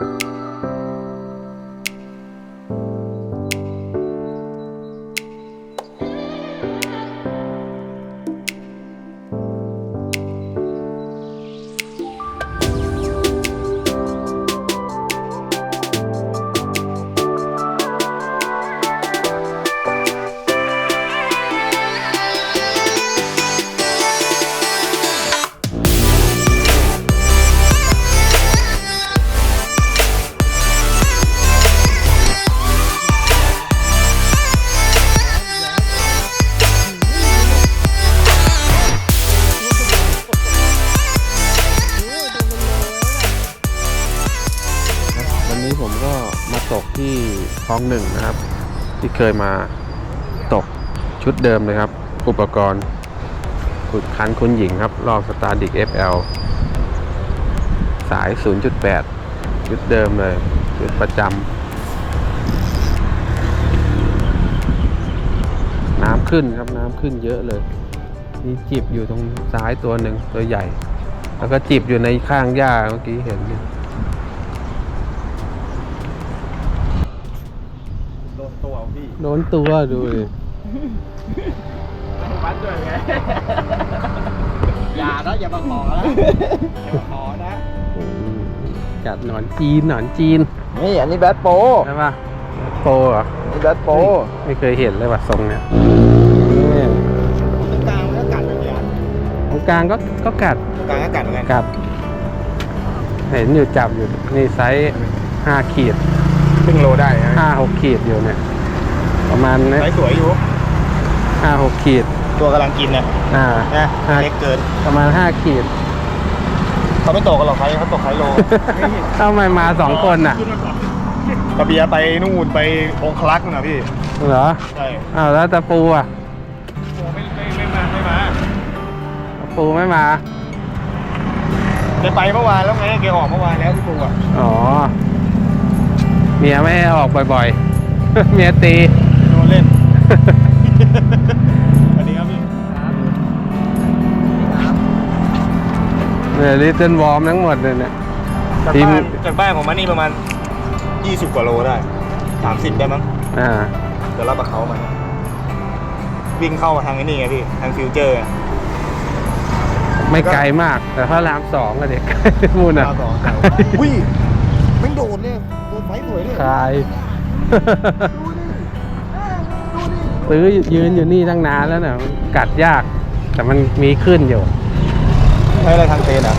วัน มาตกที่คลองหนึ่งนะครับ ที่เคยมาตกชุดเดิมเลยครับ อุปกรณ์ขุดคันคุณหญิงครับรอบสตาร์ดิก FL สาย 0.8 ชุดเดิมเลย ชุดประจำน้ำขึ้นครับน้ำขึ้นเยอะเลย มีจิบอยู่ตรงซ้ายตัวหนึ่งตัวใหญ่ แล้วก็จิบอยู่ในข้างหญ้าเมื่อกี้เห็นอยู่ โดนตัวพี่ โดนตัวดูดิวัดด้วยไงอย่านะอย่ามาขอนะอย่ามาขอนะอืมกัดหนอนจีนหนอนจีนนี่อันนี้แบทโปใช่ปะโปเหรอนี่แบทโปไม่เคยเห็นเลยว่ะทรงเนี้ยตรงกลางมันก็กัดเหมือนกันตรงกลางก็ก็กัดตรงกลางก็กัดเหมือนกันกัดเห็นอยู่จับอยู่นี่ไซส์ห้าขีดครึ่งโลได้นะห้าหกขีดอยู่เนี่ย ประมาณเนี้ไซส์สวยอยู่ห้าหกขีด ตัวกำลังกินนะอ่านะอ่าเล็กเกิน ประมาณห้าขีด เขาไม่ตกกันหรอกใครเขาตกไคโลทำไมมาสองคนอะกระเบียร์ไปนู่นไปองคลักษ์นะพี่ เหรอ ใช่ อ้าวแล้วตะปูอะโอ้ไม่ไม่ไม่มาไม่มาตะปูไม่มาแกไปเมื่อวานแล้วไงแกออกเมื่อวานแล้วพี่ปูอะ อ๋อ เมียไม่ให้ออกบ่อยๆ เมียตี เนี่ยลิตเติ้ลวอร์มทั้งหมดเลยเนี่ย จากทีม บ้านจากบ้านของมันนี่ประมาณ 20 กว่าโลได้ 30 ได้มั้งอ่า เดี๋ยวรับกับเขามันวิ่งเข้ามาทางไอ้นี่ไงพี่ ทางฟิวเจอร์ไม่ไกลมาก แต่พระรามสองอะเด็กมูนอะดาวสองวิ่ไม่งโดดเลยโดดไฟสวยเลยคลาย ซื้อยืนอยู่นี่ตั้งนานแล้วเนี่ยมันกัดยาก แต่มันมีขึ้นอยู่ใช้อะไรทางเตนอะ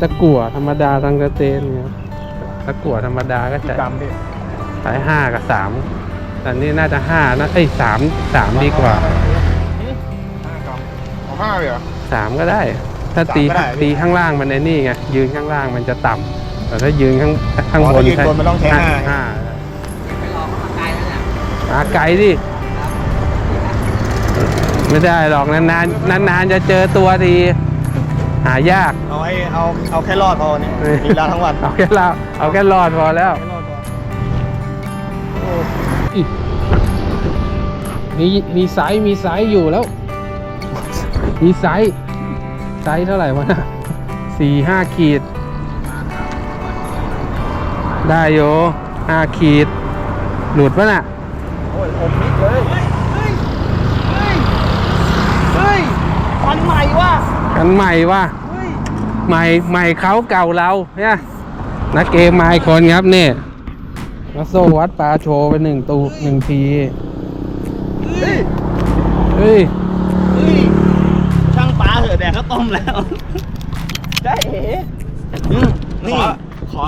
ตะกั่วธรรมดาทางกระเตนเนี่ยตะกั่วธรรมดาก็กี่ใช้กรัมพี่ใช้ห้ากับสามแต่นี่น่าจะห้านะเอ้ยสามสามดีกว่าห้ากรัมเอาห้าเลยเหรอ สามก็ได้ ถ้าตีสามก็ได้พี่ตีข้างล่างมันไอ้นี่ไงยืนข้างล่างมันจะต่ำแต่ถ้ายืนข้างข้างอ๋อบนถ้ายืนบนมันต้องใช้ห้า ห้ามาไกลดิไม่ได้หรอกนานๆนานๆจะเจอตัวดี หายาก เอาไอ้เอาเอาแค่รอดพอเนี่ยมีเวลาทั้งวันเอาแค่เราเอาแค่รอดพอแล้วแค่รอดพอมีมีไซส์มีไซส์อยู่แล้ว มีไซส์ไซส์เท่าไหร่วะนะสี่ห้าขีด ได้โยห้าขีด หลุดปะน่ะโอ้ยอมมิดเลยเฮ้ยเฮ้ยเฮ้ยเฮ้ยฟันใหม่ ว่ะกันใหม่ว่ะเฮ้ยใหม่ใหม่เขาเก่าเราเนี่ยนักเกมมาอีกคนครับเนี่ยมาโซวัดปลาโชว์ไปหนึ่งตูหนึ่งทีเฮ้ยเฮ้ยเฮ้ยช่างปลาเหอะแดกข้าวต้มแล้วได้เอ๋นี่ขอขอ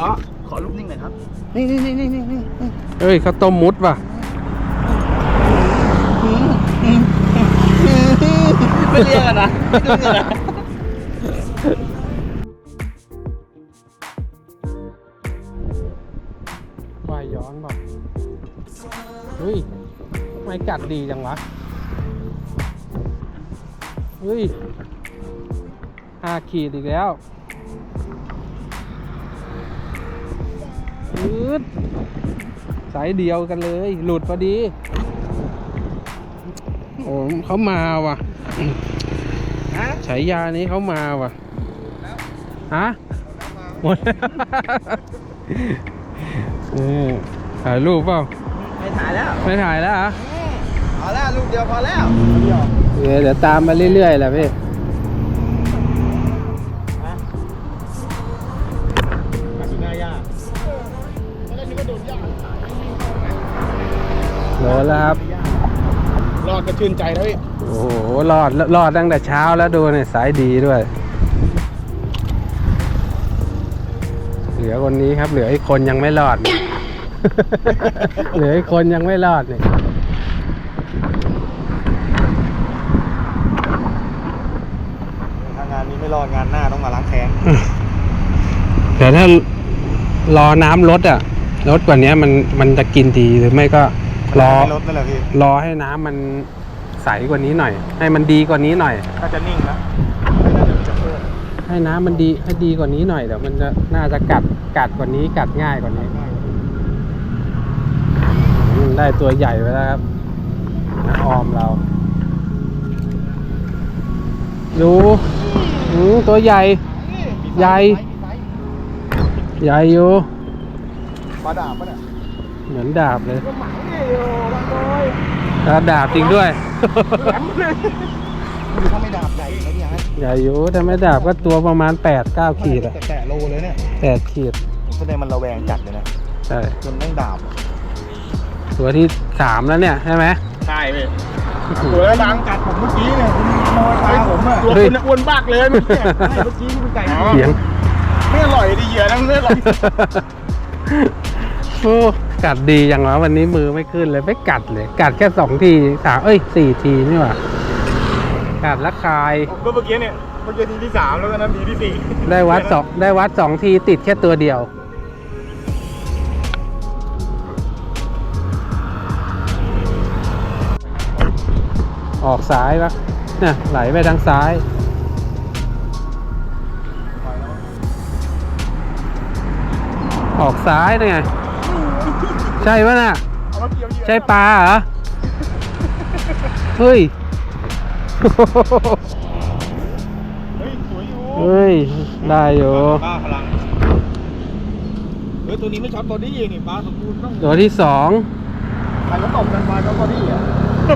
ขอรูปนิ่งหน่อยครับ นี่นี่นี่นี่นี่นี่เฮ้ยข้าวต้มมุดว่ะไม่เรียกกันนะ ไม่กัดดีจังวะ เฮ้ยห้าขีดอีกแล้วอืดสายเดียวกันเลย หลุดพอดี โอ้เขามาว่ะฮะฉายานี้เขามาว่ะฮะมาหมดอืมถ่ายรูปเปล่า ไม่ถ่ายแล้ว ไม่ถ่ายแล้วเห รอพอแล้วลูกเดียวพอแล้วโอเคเดี๋ยวตามมาเรื่อยๆแหละพี่มาถึงหน้าย่าโหลแล้วครับ รอดก็ชื่นใจแล้วพี่ โอ้โหรอดรอดตั้งแต่เช้าแล้วดูเนี่ยสายดีด้วย เหลือคนนี้ครับ เหลืออีกคนยังไม่รอดเนี่ยเหลืออีกคนยังไม่รอดเนี่ย ถ้างานนี้ไม่ รอดงานหน้าต้องมาล้างแค้นแต่ถ้ารอน้ำลดอะลดกว่านี้มันมันจะกินดีหรือไม่ก็รอ รถนั่นแหละพี่รอให้น้ำมันใสกว่านี้หน่อย ให้มันดีกว่านี้หน่อย น่าจะนิ่งนะให้น้ำมันดีให้ดีกว่านี้หน่อยเดี๋ยวมันจะน่าจะกัดกัดกว่านี้กัดง่ายกว่านี้อืมได้ตัวใหญ่ไปแล้วครับน้าออมเรา ดูอื มตัวใหญ่ ใหญ่ ใหญ่อยู่ ปลาดาบปะเนี่ยเหมือนดาบเลย ก็หมังนี่โอ้บางโดยแล้วดาบจริงด้วย แหลมเลยถ้าไม่ดาบใหญ่นะพี่ฮะใหญ่อยู่ถ้าไม่ดาบก็ตัวประมาณ 8 9 ขีดอะแต่แตะโลเลยเนี่ย8ขีด แสดงมันระแวงจัดเลยนะใช่ จนแม่งดาบ ตัวที่สามแล้วเนี่ย ใช่ไหมใช่พี่ ตัวแล้วดังกัดผมเมื่อกี้เนี่ยคุณขโมยไปผมอะตัวเฮ้ยคุณอ้วนบ้ากเลยเมื่อกี้ไม่เมื่อกี้นี่เป็นไก่เสียงไม่อร่อยดิเหยื่อนะไม่อร่อยโอ้กัดดีอย่างวะวันนี้มือไม่ขึ้นเลยไม่กัดเลย กัดแค่สองทีสามเอ้ยสี่ทีนี่หว่ากัดแล้วคายผมก็เมื่อกี้เนี่ยเมื่อกี้ทีที่สามแล้วก็นั้นทีที่สี่ได้วัดสองได้วัดสองทีติดแค่ตัวเดียว ออกซ้ายปะเนี่ยไหลไปทางซ้าย ออกซ้ายนี่ไง ใช่ปะน่ะเอามาเกี่ยวเหยื่อใช่ปลาเหรอ เฮ้ย เฮ้ยสวยอยู่เฮ้ยได้อยู่บ้าพลังเฮ้ยตัวนี้ไม่ช็อตบอดี้นี่ปลาสมบูรณ์ต้องตัวที่สองใครก็ตบกันปลาช็อตบอดี้อะ แ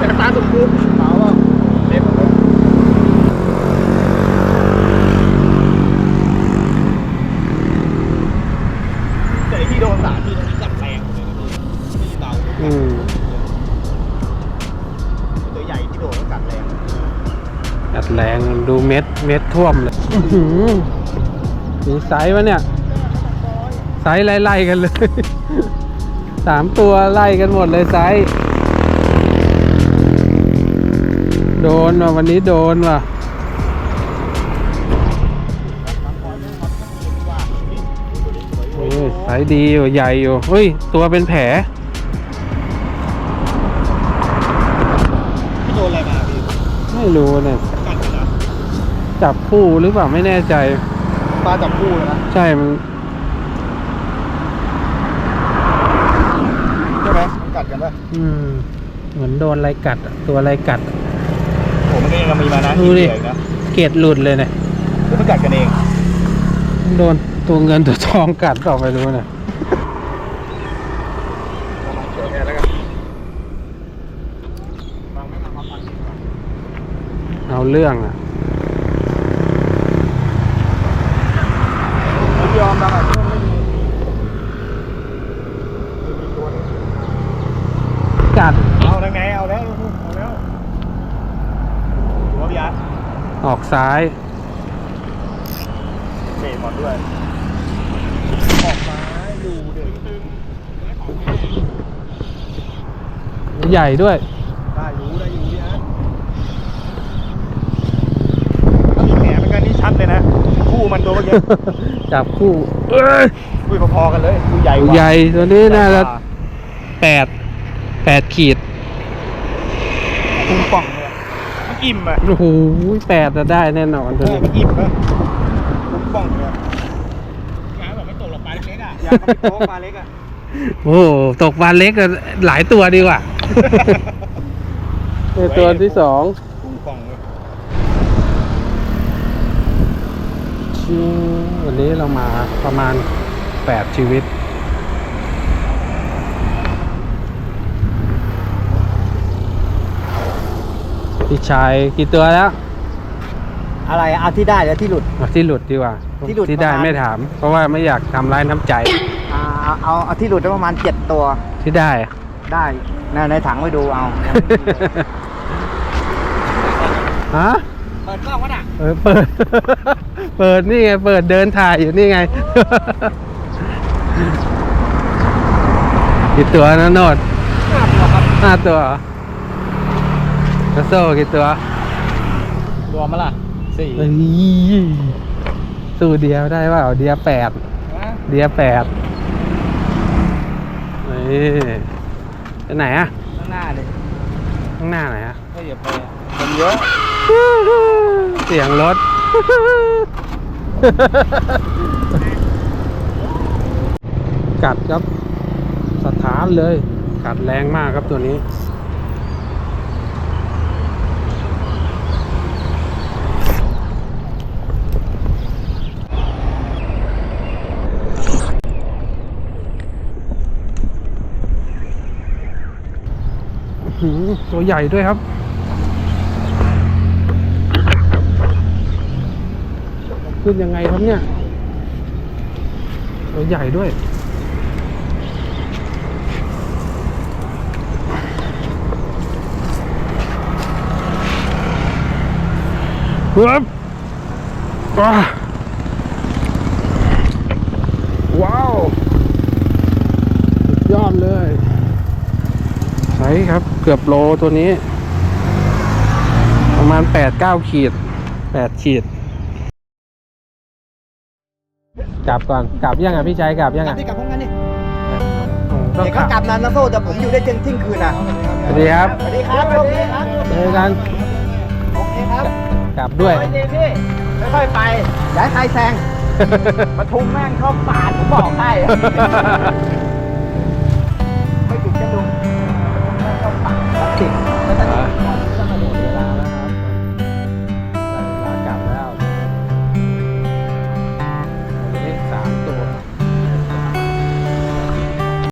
ต่ปลาสมบูรณ์เปล่าว่าเล็บเลยแต่ที่โดนสาที่ตรงนี้จับแรงเลยนะพี่ไม่เบาอืมตัวใหญ่ที่โดนก็กัดแรงกัดแรงดูเม็ดเม็ดท่วมเลยมีไซส์วะเนี่ยไซส์ไล่ๆกันเลยสามตัวไล่กันหมดเลยไซส์ โดนว่ะวันนี้โดนว่ะโอ้ยไซส์ดีอยู่ใหญ่อยู่เฮ้ย ตัวเป็นแผลพี่โดนอะไรมาพี่ไม่รู้เนี่ย กัดนะจับคู่หรือเปล่าไม่แน่ใจ ปลาจับคู่เลยนะใช่มันใช่ไหมมันกัดกันป่ะอืม เหมือนโดนอะไรกัดอะตัวอะไรกัดอะโอ้มัน ก็ยังมีมานะดูดิเกนะเกล็ดหลุดเลยเนี่ยหรือมันกัดกันเอง โดนตัวเงินตัวทองกัดต่อไปรู้เนี่ยเอาเรื่องอะ ไม่ยอมดังอะที่มันไม่มีมีตัวนึง กัด เอาทางไหนเอาแล้วลูกเอาแล้วหัวพี่อาร์ต ออก ซ้ายเบรกก่อนด้วย ออกมาอยู่เด็กตึงใหญ่ด้วย ได้อยู่ได้อยู่พี่อาร์ตถ้ามีแผลมันก็นี่ชัดเลยนะ คู่มันตัวเมื่อกี้จับคู่เอ้ยคุยพอๆกันเลยคุยใหญ่กว่าใหญ่ตัวนี้น่าจะใหญ่กว่แปดแปดขีด พุงป่องเลยมัน อิ่มอะโอ้โหแปดจะได้แน่นอนตัวใช่นี้มันอิ่มอะพุงป่องเลยยายแบบไม่ตกหรอกปลาเล็กๆอะยายเขาไม่โตปลาเล็กอะโอ้โหตกปลาเล็กอะหลายตัวดีกว่าในตัวที่สองพุงป่องเลยชิววันวันนี้เรามาประมาณ8ชีวิต พี่ชายกี่ตัวแล้วอะไรเอาที่ได้แล้วที่หลุด เอาที่หลุดดีกว่าที่หลุดที่ได้ประมาณ ไม่ถาม เพราะว่าไม่อยากทำร้ายน้ำใจ อ่าเอาเอาเอาที่หลุดได้ประมาณเจ็ดตัวที่ได้อะได้ในในถังไปดูเอา ฮะ เปิดกล้องวะน่ะเออเปิด เปิดนี่ไง เปิดเดินถ่ายอยู่นี่ไง กี่ตัวนะโนดห้าตัวเหรอ แล้วโซ่กี่ตัวรวมมาล่ะสี่เอ้ยสู้เดียวได้เปล่าเดียวแปดเดียวแปดนี่ไปไหนอะข้างหน้าเลยข้างหน้าไหนอะก็อย่าไปคนเยอะ เสียงรถ กัดครับ สถานเลย กัดแรงมากครับตัวนี้ หือตัวใหญ่ด้วยครับ ขึ้นยังไงครับเนี่ย ตัวใหญ่ด้วยครับว้าว้าวสุดยอดเลย ใช่ครับ เกือบโลตัวนี้ ประมาณแปดเก้าขีดแปดขีด กลับก่อน กลับยังอะพี่ชายกลับยังกลับอะที่กลับพร้อมกันนี่อืมต้องเด็กกก็ลับกลับนานนะโซ่แต่ผมอยู่ได้เที่ยงเที่ยงคืนอะสวัสดีครับสวัสดีครับโอเคครับเจอกันโอเคครับกลับด้วย ไปเลยพี่ค่อยๆไปอย่าให้ใครแซงปทุมแม่งเข้าป่าดผมบอกให้ আছে